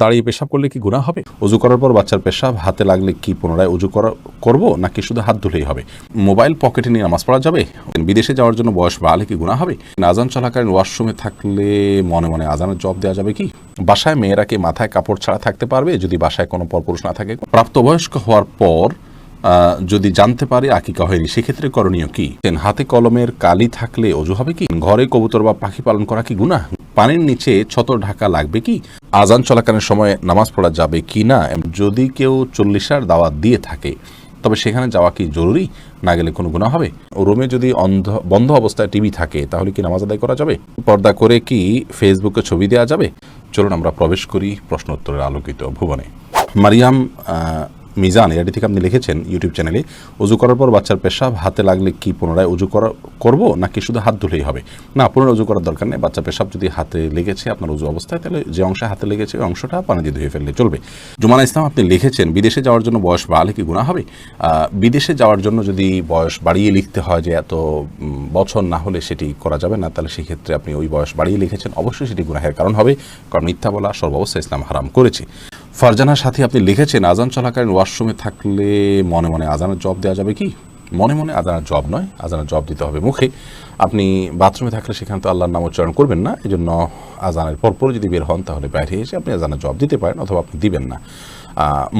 দাঁড়িয়ে পেশাব করলে কি গুণা হবে? উজু করার পর বাচ্চার পেশাব হাতে লাগলে কি পুনরায় উজু করা, করব, নাকি শুধু হাত ধুলেই হবে? মোবাইল পকেটে নিয়ে নামাজ পড়া যাবে? বিদেশে যাওয়ার জন্য বয়স বাড়লে কি গুণা হবে? আজান চলাকালীন ওয়াশরুমে থাকলে মনে মনে আজানের জব দেওয়া যাবে কি? বাসায় মেয়েরা কি মাথায় কাপড় ছাড়া থাকতে পারবে? যদি বাসায় কোনো পরপুরুষ না থাকে, প্রাপ্তবয়স্ক হওয়ার পর যদি জানতে পারে আকিকা হয়নি, সেক্ষেত্রে করণীয় কি? হাতে কলমের কালি থাকলে অজু হবে কি? ঘরে কবুতর বা পাখি পালন করা কি গুণা পানির নিচে ছতর ঢাকা লাগবে কি? আজান চলাকালীন সময় নামাজ পড়া যাবে কি না? যদি কেউ চল্লিশার দাওয়াত দিয়ে থাকে, তবে সেখানে যাওয়া কি জরুরি? না গেলে কোনো গুণা হবে? রুমে যদি অন্ধ, বন্ধ অবস্থায় টিভি থাকে, তাহলে কি নামাজ আদায় করা যাবে? পর্দা করে কি ফেসবুকে ছবি দেওয়া যাবে? চলুন আমরা প্রবেশ করি প্রশ্ন উত্তরের আলোকিত ভুবনে। মারিয়াম মিজান এটি থেকে আপনি লিখেছেন ইউটিউব চ্যানেলে, উজু করার পর বাচ্চার পেশাব, হাতে লাগলে কি পুনরায় উজু করা, করব, নাকি শুধু হাত ধুলেই হবে? না, পুনরায় উজু করার দরকার নেই বাচ্চা পেশাব যদি হাতে লেগেছে, আপনার উজু অবস্থায়, তাহলে যে অংশে হাতে লেগেছে, ওই অংশটা পানি দিয়ে ধুয়ে ফেললে চলবে। জুমানা ইসলাম, আপনি লিখেছেন, বিদেশে যাওয়ার জন্য বয়স বাড়লে কি গুণা হবে? বিদেশে যাওয়ার জন্য যদি বয়স বাড়িয়ে লিখতে হয় যে এত বছর না হলে সেটি করা যাবে না, তাহলে সেক্ষেত্রে আপনি ওই বয়স বাড়িয়ে লিখেছেন, অবশ্যই সেটি গুনাহের কারণ হবে, কারণ মিথ্যা বলা সর্বাবস্থা ইসলাম হারাম করেছে। ফারজানার সাথে আপনি লিখেছেন, আজান চলাকালীন ওয়াশরুমে থাকলে মনে মনে আজানের জব দেওয়া যাবে কি? মনে মনে আজানের জব নয়, আজানের জব দিতে হবে মুখে। আপনি বাথরুমে থাকলে সেখানে তো আল্লাহর নাম উচ্চারণ করবেন না এই জন্য আজানের পরপর যদি বের হন, তাহলে বাইরে এসে আপনি আজানের জব দিতে পারেন অথবা আপনি দিবেন না।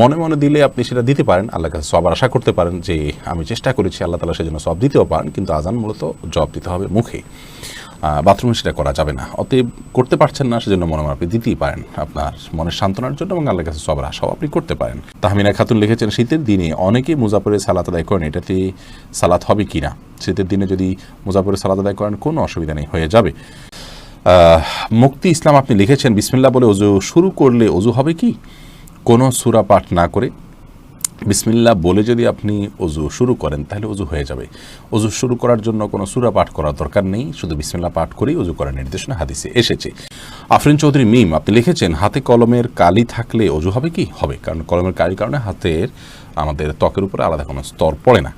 মনে মনে দিলে আপনি সেটা দিতে পারেন, আল্লাহর কাছে সব আশা করতে পারেন যে আমি চেষ্টা করেছি আল্লাহ তালা সেজন্য সব দিতেও পারেন, কিন্তু আজান মূলত জব দিতে হবে মুখে। বাথরুমে সেটা করা যাবে না। অতএব করতে পারছেন না, সেজন্য মনে আপনি দিতেই পারেন। আপনার মনের সান্ত্বনার জন্য এবং আল্লাহ কাছে সবার আশাও আপনি করতে পারেন। তাহমিনা খাতুন লিখেছেন, শীতের দিনে অনেকে মুজাফরের সালাত আদায় করেন, এটাতে সালাত হবে কি না শীতের দিনে যদি মুজাফরের সালাত আদায় করেন, কোনো অসুবিধা নেই, হয়ে যাবে। মুক্তি ইসলাম আপনি লিখেছেন বিসমিল্লা বলে অজু শুরু করলে অজু হবে কি? কোনো সুরা পাঠ না করে বিসমিল্লা বলে যদি আপনি অজু শুরু করেন, তাহলে অজু হয়ে যাবে। অজু শুরু করার জন্য কোনো সুরা পাঠ করার দরকার নেই, শুধু বিসমিল্লা পাঠ করেই অজু করার নির্দেশনা হাদিসে এসেছে। আফরিন চৌধুরী মিম, আপনি লিখেছেন, হাতে কলমের কালি থাকলে অজু হবে কি? হবে, কারণ কলমের কালির কারণে হাতের আমাদের ত্বকের উপরে আলাদা কোনো স্তর পড়ে না।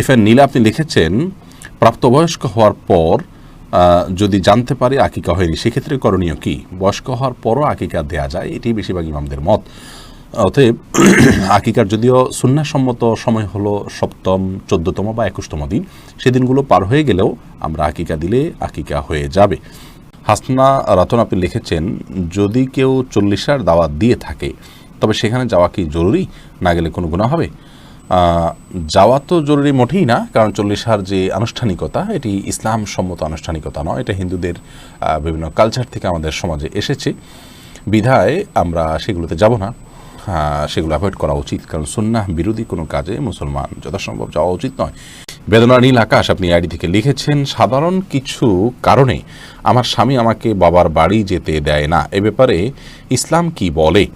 এফ এন নীলা, আপনি লিখেছেন, প্রাপ্তবয়স্ক হওয়ার পর যদি জানতে পারে আকিকা হয়নি, সেক্ষেত্রে করণীয় কি? বয়স্ক হওয়ার পরও আকিকা দেয়া যায়, এটি বেশিরভাগ ইমামদের মত। অতএব আকিকার যদিও সুন্নাসম্মত সময় হলো সপ্তম, চোদ্দতম বা একুশতম দিন, সেদিনগুলো পার হয়ে গেলেও আমরা আকিকা দিলে আকিকা হয়ে যাবে। হাসনা রতন আপনি লিখেছেন, যদি কেউ চল্লিশার দাওয়াত দিয়ে থাকে, তবে সেখানে যাওয়া কি জরুরি? না গেলে কোনো গুণা হবে? যাওয়া তো জরুরি মোটেই না, কারণ চল্লিশার যে আনুষ্ঠানিকতা, এটি ইসলাম সম্মত আনুষ্ঠানিকতা নয়, এটা হিন্দুদের বিভিন্ন কালচার থেকে আমাদের সমাজে এসেছে। বিধায় আমরা সেগুলোতে যাব না। সেগুলো অ্যাভয়েড করা উচিত। কারণ সুন্নাহ বিরোধী কোনো কাজে মুসলমান যথাসম্ভব যাওয়া উচিত নয়। বেদনা নীল আকাশ আপনি আইডি থেকে লিখেছেন, সাধারণ কিছু কারণে আমার স্বামী আমাকে বাবার বাড়ি যেতে দেয় না। এ ব্যাপারে ইসলাম কি বলে?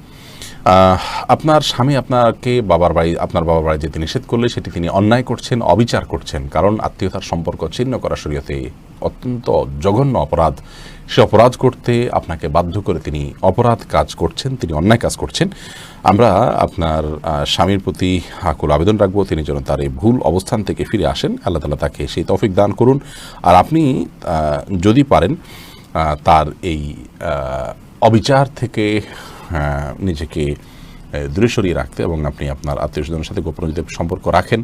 আপনার স্বামী আপনাকে বাবার বাড়ি, আপনার বাবার বাড়ি যেতে নিষেধ করলে সেটি তিনি অন্যায় করছেন, অবিচার করছেন। কারণ আত্মীয়তার সম্পর্ক ছিন্ন করা শরীয়তে অত্যন্ত জঘন্য অপরাধ। সে অপরাধ করতে আপনাকে বাধ্য করে তিনি অপরাধ কাজ করছেন, তিনি অন্যায় কাজ করছেন। আমরা আপনার স্বামীর প্রতি আকুল আবেদন রাখব, তিনি যেন তার এই ভুল অবস্থান থেকে ফিরে আসেন। আল্লাহ তালা তাকে সেই তফিক দান করুন। আর আপনি যদি পারেন তার এই অবিচার থেকে নিজেকে দূরে সরিয়ে রাখতে এবং আপনি আপনার আত্মীয় স্বজনের সাথে গোপন যদি সম্পর্ক রাখেন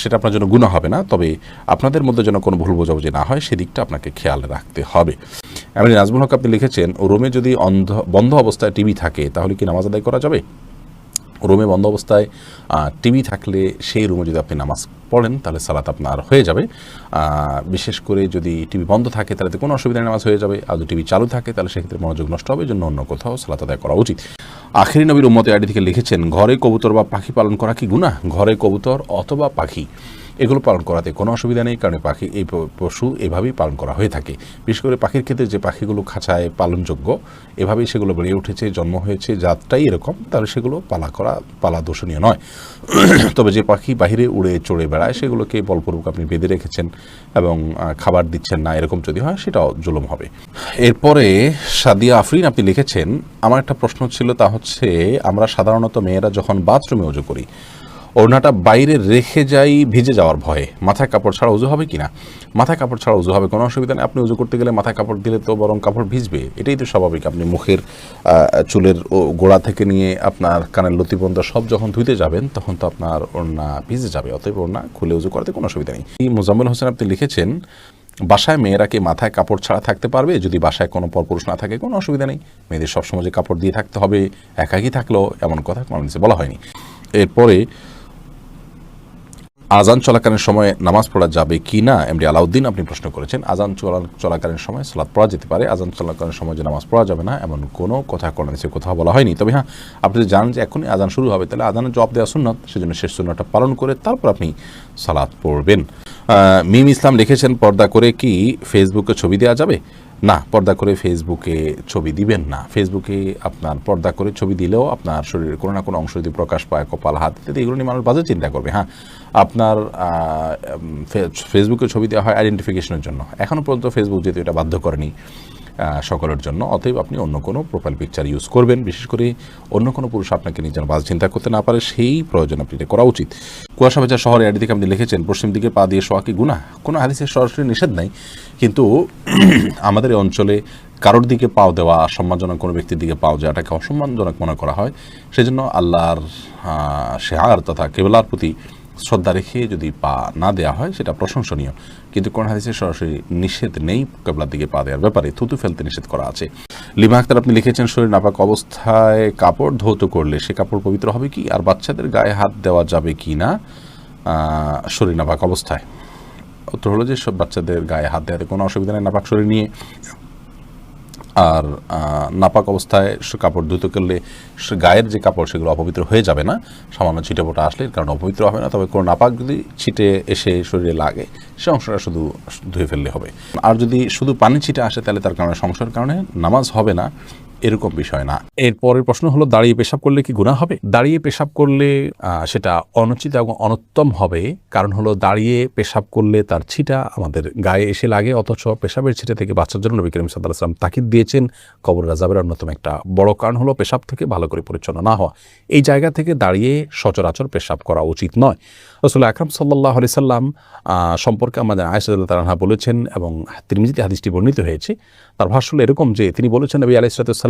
সেটা আপনার জন্য গুণা হবে না। তবে আপনাদের মধ্যে যেন কোনো ভুল বোঝাবুঝি না হয়, সেদিকটা আপনাকে খেয়াল রাখতে হবে। এমনি নাজমুল হক আপনি লিখেছেন, রোমে যদি অন্ধ, বন্ধ অবস্থায় টিভি থাকে, তাহলে কি নামাজ আদায় করা যাবে? রোমে বন্ধ অবস্থায় টিভি থাকলে সেই রুমে যদি আপনি নামাজ পড়েন, তাহলে সালাত আপনার হয়ে যাবে। বিশেষ করে যদি টিভি বন্ধ থাকে, তাহলে তো কোনো অসুবিধা নামাজ হয়ে যাবে। আর যদি টিভি চালু থাকে, তাহলে সেক্ষেত্রে মনোযোগ নষ্ট হবে জন্য অন্য কোথাও সালাত আদায় করা উচিত। আখেরি নবীর উম্মতে আইডি থেকে লিখেছেন, ঘরে কবুতর বা পাখি পালন করা কি গুণা ঘরে কবুতর অথবা পাখি, এগুলো পালন করাতে কোনো অসুবিধা নেই, কারণ পাখি, এই পশু এভাবেই পালন করা হয়ে থাকে। বিশেষ করে পাখির ক্ষেত্রে যে পাখিগুলো খাঁচায় পালনযোগ্য, এভাবেই সেগুলো বেড়ে উঠেছে, জন্ম হয়েছে, জাতটাই এরকম, তাহলে সেগুলো পালা করা, পালা দোষণীয় নয়। তবে যে পাখি বাহিরে উড়ে চড়ে বেড়ায়, সেগুলোকে বলপূর্বক আপনি বেঁধে রেখেছেন এবং খাবার দিচ্ছেন না, এরকম যদি হয় সেটাও জুলুম হবে। এরপরে সাদিয়া আফরিন আপনি লিখেছেন, আমার একটা প্রশ্ন ছিল, তা হচ্ছে আমরা সাধারণত মেয়েরা যখন বাথরুমে উজু করি ওড়নাটা বাইরে রেখে যাই, ভিজে যাওয়ার ভয়ে। মাথায় কাপড় ছাড়া উজু হবে কিনা? মাথায় কাপড় ছাড়া উজু হবে, কোনো অসুবিধা নেই। আপনি উজু করতে গেলে মাথায় কাপড় দিলে তো বরং কাপড় ভিজবে। এটাই তো স্বাভাবিক। আপনি মুখের চুলের গোড়া থেকে নিয়ে আপনার কানের লতি পর্যন্ত সব যখন ধুইতে যাবেন, তখন তো আপনার ওড়না ভিজে যাবে। অতএব ওড়না খুলে উজু করতে কোনো অসুবিধা নেই। মোজাম্মেল হোসেন আপনি লিখেছেন, বাসায় মেয়েরা কি মাথায় কাপড় ছাড়া থাকতে পারবে? যদি বাসায় কোনো পরপুরুষ না থাকে, কোনো অসুবিধা নেই। মেয়েদের সবসময় যে কাপড় দিয়ে থাকতে হবে, একাকি থাকলেও এমন কথা কোনো বলা হয়নি। এরপরে আজান চলাকালীন সময় নামাজ পড়া যাবে কি না, এমডি আলাউদ্দিন আপনি প্রশ্ন করেছেন। আজান চলা, চলাকালীন সময় সালাদ পড়া যেতে পারে, আজান চলাকালীন সময় যে নামাজ পড়া যাবে না, এমন কোনো কথা কোরআন হাদিসে কোথাও বলা হয়নি। তবে হ্যাঁ আপনি যদি জানেন যে এখনই আজান শুরু হবে, তাহলে আজানের জবাব দেওয়া সুন্নত, সেজন্য শেষ সুন্নতটা পালন করে তারপর আপনি সালাদ পড়বেন। মিম ইসলাম লিখেছেন পর্দা করে কি ফেসবুকে ছবি দেওয়া যাবে? না, পর্দা করে ফেসবুকে ছবি দিবেন না। ফেসবুকে আপনার পর্দা করে ছবি দিলেও আপনার শরীরের কোনো না কোনো অংশ যদি প্রকাশ পায়, কপাল, হাত, ইত্যাদি, এগুলো নিয়ে মানুষ বাজে চিন্তা করবে হ্যাঁ। আপনার ফেসবুকে ছবি দেওয়া হয় আইডেন্টিফিকেশনের জন্য। এখনও পর্যন্ত ফেসবুক যেহেতু এটা বাধ্য করেনি সকলের জন্য। অতএব আপনি অন্য কোনো প্রোফাইল পিকচার ইউজ করবেন। বিশেষ করে অন্য কোনো পুরুষ আপনাকে নিজের বাজ চিন্তা করতে না পারে, সেই প্রয়োজন আপনি এটা করা উচিত। কুয়াশা ভেজা শহরে থেকে আপনি লিখেছেন, পশ্চিম দিকে পা দিয়ে শোয়া কি গুণা কোনো হাদিসের সরাসরি নিষেধ নাই। কিন্তু আমাদের অঞ্চলে কারোর দিকে পাও দেওয়া, সম্মানজনক কোনো ব্যক্তির দিকে পাও যাওয়াটাকে অসম্মানজনক মনে করা হয়। সেজন্য আল্লাহর শেহার তথা কেবলার প্রতি শ্রদ্ধা রেখে যদি পা না দেওয়া হয়, সেটা প্রশংসনীয়। কিন্তু কোন হাদিসে সরাসরি নিষেধ নেই, কেবলার দিকে পা দেওয়ার ব্যাপারে থুতু ফেলতে নিষেধ করা আছে। লিমা আক্তার আপনি লিখেছেন, শরীর নাপাক অবস্থায় কাপড় ধৌত করলে সে কাপড় পবিত্র হবে কি? আর বাচ্চাদের গায়ে হাত দেওয়া যাবে কি না? শরীর নাপাক অবস্থায়। উত্তর হলো যে, সব বাচ্চাদের গায়ে হাত দেওয়াতে কোনো অসুবিধা নেই নাপাক শরীর নিয়ে। আর নাপাক অবস্থায় কাপড় ধুতে করলে গায়ের যে কাপড় সেগুলো অপবিত্র হয়ে যাবে না। সামান্য ছিটে পোটা আসলে কারণে অপবিত্র হবে না। তবে কোনো নাপাক যদি ছিটে এসে শরীরে লাগে, সে অংশটা শুধু ধুয়ে ফেললে হবে। আর যদি শুধু পানি ছিটে আসে, তাহলে তার কারণে, সমস্যার কারণে নামাজ হবে না। এরকম বিষয় না। এর পরের প্রশ্ন হলো, দাঁড়িয়ে পেশাব করলে কি গুণা হবে? দাঁড়িয়ে পেশাব করলে সেটা অনুচিত এবং অনুত্তম হবে। কারণ হলো, দাঁড়িয়ে পেশাব করলে তার ছিটা আমাদের গায়ে এসে লাগে, অথচ পেশাবের ছিটা থেকে বাচ্চার জন্য নবী করিম সাল্লাম তাকিদ দিয়েছেন। কবর রাজাবের অন্যতম একটা বড় কারণ হলো, পেশাব থেকে ভালো করে পরিচ্ছন্ন না হওয়া। এই জায়গা থেকে দাঁড়িয়ে সচরাচর পেশাব করা উচিত নয়। রসুল আকরাম সাল্লাহ আলি সাল্লাম সম্পর্কে আমাদের আয়সাদুল্লাহ তালাহা বলেছেন এবং তিরমিজিতে হাদিসটি বর্ণিত হয়েছে। তার ভাষ্য এরকম যে, তিনি বলেছেন, নবী আলাইসালাম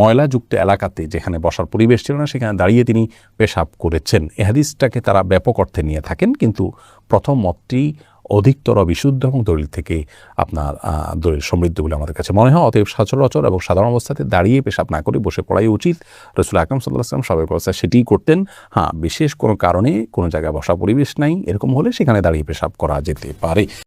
ময়লাযুক্ত এলাকাতে যেখানে বসার পরিবেশ ছিল না, সেখানে দাঁড়িয়ে তিনি পেশাব করেছেন। এ হাদিসটাকে তারা ব্যাপক অর্থে নিয়ে থাকেন, কিন্তু প্রথম মতটি অধিকতর বিশুদ্ধ এবং দলিল থেকে আপনার দলিল সমৃদ্ধ বলে আমাদের কাছে মনে হয়। অতএব সচরাচর এবং সাধারণ অবস্থাতে দাঁড়িয়ে পেশাব না করে বসে পড়াই উচিত। রসুল আকরম সাল্লাহ আসলাম স্বাভাবিক অবস্থায় সেটিই করতেন। হ্যাঁ বিশেষ কোনো কারণে কোনো জায়গায় বসা পরিবেশ নাই, এরকম হলে সেখানে দাঁড়িয়ে পেশাব করা যেতে পারে।